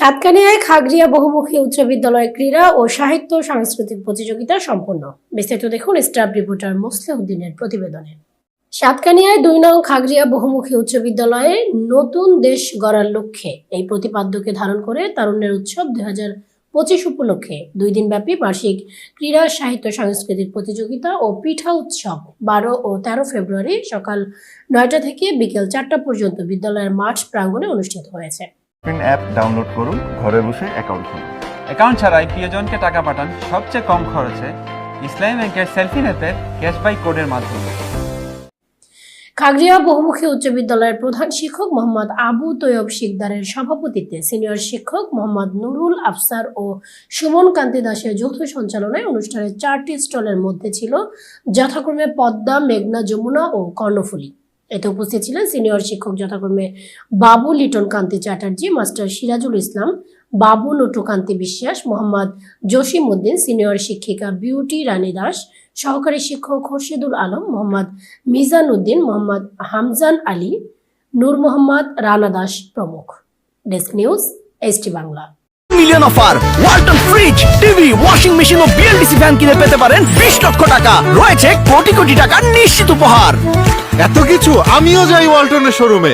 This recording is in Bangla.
সাতকানিয়ায় খাগড়িয়া বহুমুখী উচ্চ বিদ্যালয় ক্রীড়া ও সাহিত্য সাংস্কৃতিক প্রতিযোগিতা সম্পন্ন। বিস্তারিত দেখুন স্টাফ রিপোর্টার মোসলেউদ্দিনের প্রতিবেদনে। সাতকানিয়ায় দুই নং খাগড়িয়া বহুমুখী উচ্চ বিদ্যালয়ে নতুন দেশ গড়ার লক্ষ্যে এই প্রতিপাদ্যকে ধারণ করে তারুণ্যের উৎসব দুই হাজার পঁচিশ উপলক্ষে দুই দিনব্যাপী বার্ষিক ক্রীড়া, সাহিত্য, সাংস্কৃতিক প্রতিযোগিতা ও পিঠা উৎসব বারো ও তেরো ফেব্রুয়ারি সকাল নয়টা থেকে বিকেল চারটা পর্যন্ত বিদ্যালয়ের মাঠ প্রাঙ্গণে অনুষ্ঠিত হয়েছে। ফিন অ্যাপ ডাউনলোড করুন ঘরে বসে অ্যাকাউন্ট খুলুন। অ্যাকাউন্ট ছাড়াই প্রিয়জনকে টাকা পাঠান সবচেয়ে কম খরচে ইসলামী ব্যাংকের সেলফি অ্যাপের ক্যাশবাই কোডের মাধ্যমে। খাগড়িয়া বহুমুখী উচ্চ বিদ্যালয়ের প্রধান শিক্ষক মোহাম্মদ আবু তৈয়ব শিকদারের সভাপতিত্বে সিনিয়র শিক্ষক মোহাম্মদ নুরুল আফসার ও সুমন কান্তি দাসের যৌথ সঞ্চালনায় অনুষ্ঠানের চারটি স্টলের মধ্যে ছিল যথাক্রমে পদ্মা মেঘনা যমুনা ও কর্ণফুলী। এতে উপস্থিত ছিলেন সিনিয়র শিক্ষক যথাক্রমে বাবু লিটন কান্তি চ্যাটার্জি, মাস্টার সিরাজুল ইসলাম, বাবু নটুকান্তি বিশ্বাস, মোহাম্মদ জসিম উদ্দিন, সিনিয়র শিক্ষিকা বিউটি রানী দাস, সহকারী শিক্ষক খোরশেদুল আলম, মোহাম্মদ মিজান উদ্দিন, মোহাম্মদ হামজান আলী, নূর মোহাম্মদ রানা দাস প্রমুখ। Desk news, ST Bangla. Million offer, Walton fridge, TV, washing machine ও বিএলডিসি ফ্যান কিনে পেতে পারেন বিশ লক্ষ টাকা। রয়েছে কোটি কোটি টাকা নিশ্চিত উপহার। এত কিছু আমিও যাই ওয়ালটনের শোরুমে!